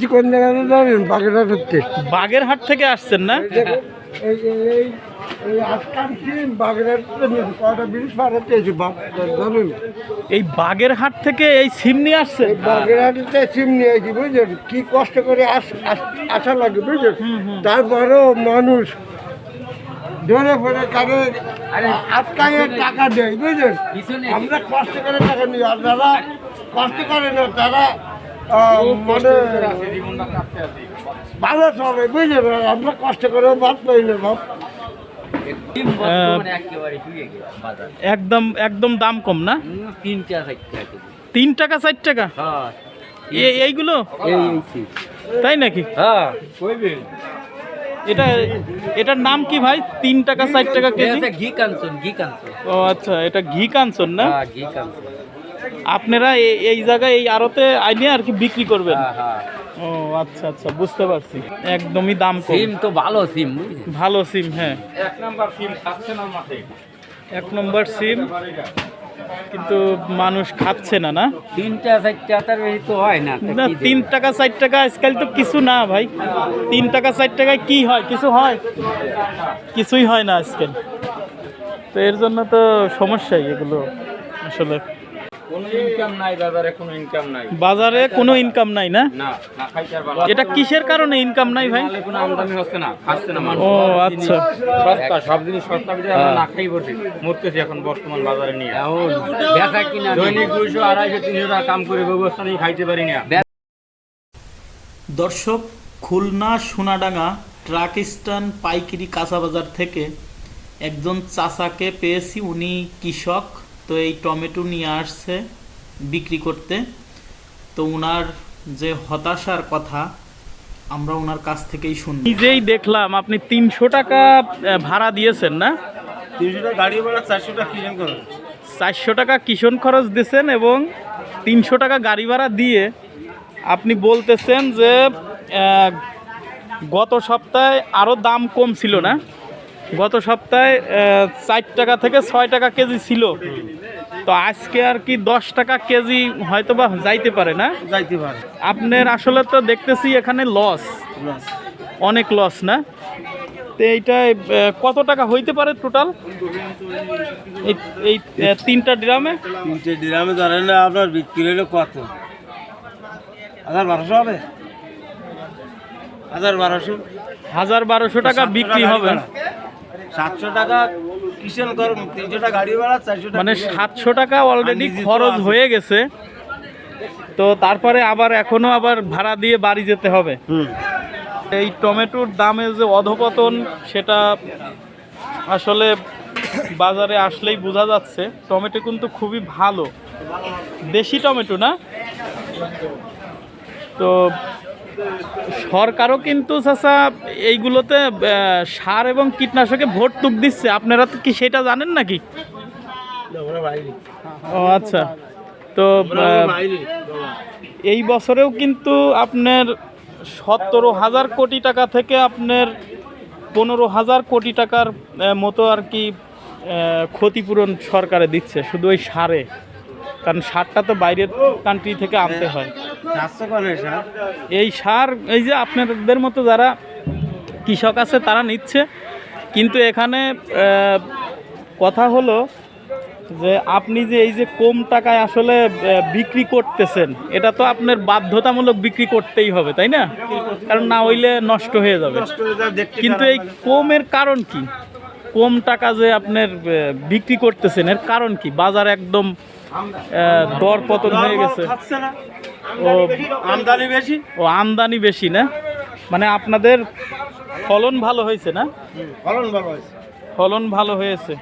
কি কোন জায়গায় জানেন বাগেরহাট হচ্ছে বাগেরহাট থেকে আসছেন না? এই বাগেরহাট থেকে এই সিম নিয়ে আসছেন? এই বাগেরহাটে সিম নিয়ে আসি বুঝলেন? কি কষ্ট করে আস- লাগে বুঝলেন? তারপরেও মানুষ ধরে ফেলে কারে আটকায় টাকা দেয় বুঝলেন? আমরা কষ্ট করে টাকা নিই আর যারা কষ্ট করে না তারা মানে ভালো চলে আমরা কষ্ট একদম একদম দাম কম না? তিন টাকা চার টাকা হ্যাঁ। এ- এইগুলো? এই এই তাই নাকি? হ্যাঁ এটা এটার নাম কি ভাই? তিন টাকা চার টাকা কেজি? ঘি কাঞ্চন ঘি কাঞ্চন। ও আচ্ছা এটা ঘি কাঞ্চন না? হ্যাঁ ঘি কাঞ্চন। আপনারা এই জায়গায় এই আড়তে আইনে আর কি বিক্রি করবেন? হ্যাঁ হ্যাঁ। ও আচ্ছা আচ্ছা বুঝতে পারছি। একদমই দাম সিম তো ভালো সিম ভালো সিম হ্যাঁ। এক নাম্বার সিম খাচ্ছে না মাঠে। এক নম্বর সিম কিন্তু মানুষ খাচ্ছে না না? তার বেশি তো হয় না না তিন টাকা চার টাকা আজকাল তো কিছু না ভাই। তিন টাকা চার টাকায় কি হয়? কিছু হয়? কিছুই হয় না আজকাল। তো এর জন্য তো সমস্যাই এগুলো আসলে। কোনো ইনকাম নাই বাজারে কোনো ইনকাম নাই। বাজারে কোনো ইনকাম নাই না? এটা কিসের কারণে ইনকাম নাই ভাই? কোনো আমদানি হচ্ছে না খাচ্ছে না ও আচ্ছা। সস্তা সব জিনিস সস্তা বিধে আমরা না খাই বসে মরতেছি এখন বর্তমান বাজারে নিয়ে। বেচা কিনা দৈনিক দুইশো আড়াইশো তিনশো টাকা কাম করে ব্যবস্থা নিয়ে খাইতে পারি না। দর্শক খুলনা সোনাডাঙ্গা ট্রাক স্ট্যান্ড পাইকারি কাঁচা বাজার থেকে একজন চাচাকে পেয়েছি। উনি কৃষক। তো এই টমেটো নিয়ে আসছে বিক্রি করতে। তো উনার যে হতাশার কথা আমরা ওনার কাছ থেকেই শুনি নিজেই দেখলাম আপনি তিনশো টাকা ভাড়া দিয়েছেন না? তিনশো টাকা গাড়ি ভাড়া চারশো টাকা চারশো টাকা কিষণ খরচ দিয়েছেন এবং তিনশো টাকা গাড়ি ভাড়া দিয়ে আপনি বলতেছেন যে গত সপ্তাহে আরও দাম কম ছিল না? গত সপ্তাহে চার টাকা থেকে ছয় টাকা কেজি ছিল। তো আজকে আর কি দশ টাকা কেজি হয়তো বা যাইতে পারে না? যাইতে পারে। আপনার আসলে তো দেখতেছি এখানে লস। অনেক লস না? তো এইটায় কত টাকা হইতে পারে টোটাল? এই তিনটা ড্রামে? তিনটে ড্রামে ধরেন আপনার বিক্রি হলো কত? হাজার বারোশো হবে? হাজার বারোশো। হাজার বারোশো টাকা বিক্রি হবে। সাতশো টাকা কিষেন কর তিনশো টাকা গাড়ি ভাড়া চারশো টাকা মানে সাতশো টাকা অলরেডি খরচ হয়ে গেছে। তো তারপরে আবার এখনও আবার ভাড়া দিয়ে বাড়ি যেতে হবে। এই টমেটোর দামে যে অধপতন সেটা আসলে বাজারে আসলেই বোঝা যাচ্ছে। টমেটো কিন্তু খুবই ভালো। দেশি টমেটো না? তো সরকারও কিন্তু চাচা এইগুলোতে সার এবং কীটনাশকে ভোট ভর্তুক দিচ্ছে। আপনারা তো কি সেটা জানেন নাকি? ও আচ্ছা। তো এই বছরেও কিন্তু আপনার সতেরো হাজার কোটি টাকা থেকে আপনার পনেরো হাজার কোটি টাকার মতো আর কি ক্ষতিপূরণ সরকারে দিচ্ছে শুধু ওই সারে। কারণ সারটা তো বাইরের কান্ট্রি থেকে আনতে হয়। এই সার? এই যে আপনাদের মতো যারা কৃষক আছে তারা নিচ্ছে। কিন্তু এখানে কথা হলো যে আপনি যে এই যে কম টাকায় আসলে বিক্রি করতেছেন এটা তো আপনার বাধ্যতামূলক বিক্রি করতেই হবে তাই না? কারণ না হইলে নষ্ট হয়ে যাবে। কিন্তু এই কমের কারণ কি? কম টাকা যে আপনার বিক্রি করতেছেন এর কারণ কি? বাজার একদম দর পতন হয়ে গেছে। ও আমদানি বেশি। ও আমদানি বেশি না? মানে আপনাদের ফলন ভালো হয়েছে না? ফলন ভালো হয়েছে। ফলন ভালো হয়েছে।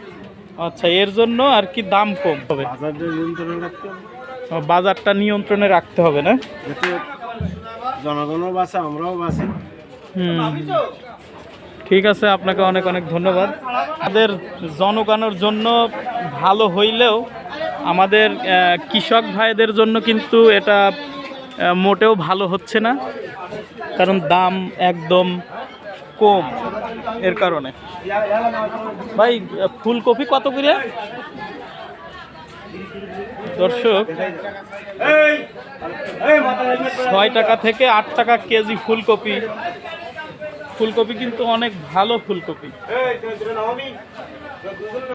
আচ্ছা এর জন্য আর কি দাম কম হবে? বাজারটা নিয়ন্ত্রণে রাখতে হবে। ও, বাজারটা নিয়ন্ত্রণে রাখতে হবে না? জনগণও বাঁচে আমরাও বাঁচি। হুম। ঠিক আছে আপনাকে অনেক অনেক ধন্যবাদ। আমাদের জনগণের জন্য ভালো হইলেও আমাদের কৃষক ভাইদের জন্য কিন্তু এটা মোটেও ভালো হচ্ছে না, কারণ দাম একদম কম এর কারণে। ভাই, ফুলকপি কত করে? দর্শক, ছয় টাকা থেকে আট টাকা কেজি ফুলকপি। ফুলকপি কিন্তু অনেক ভালো ফুলকপি।